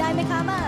ได้ไหมคะมา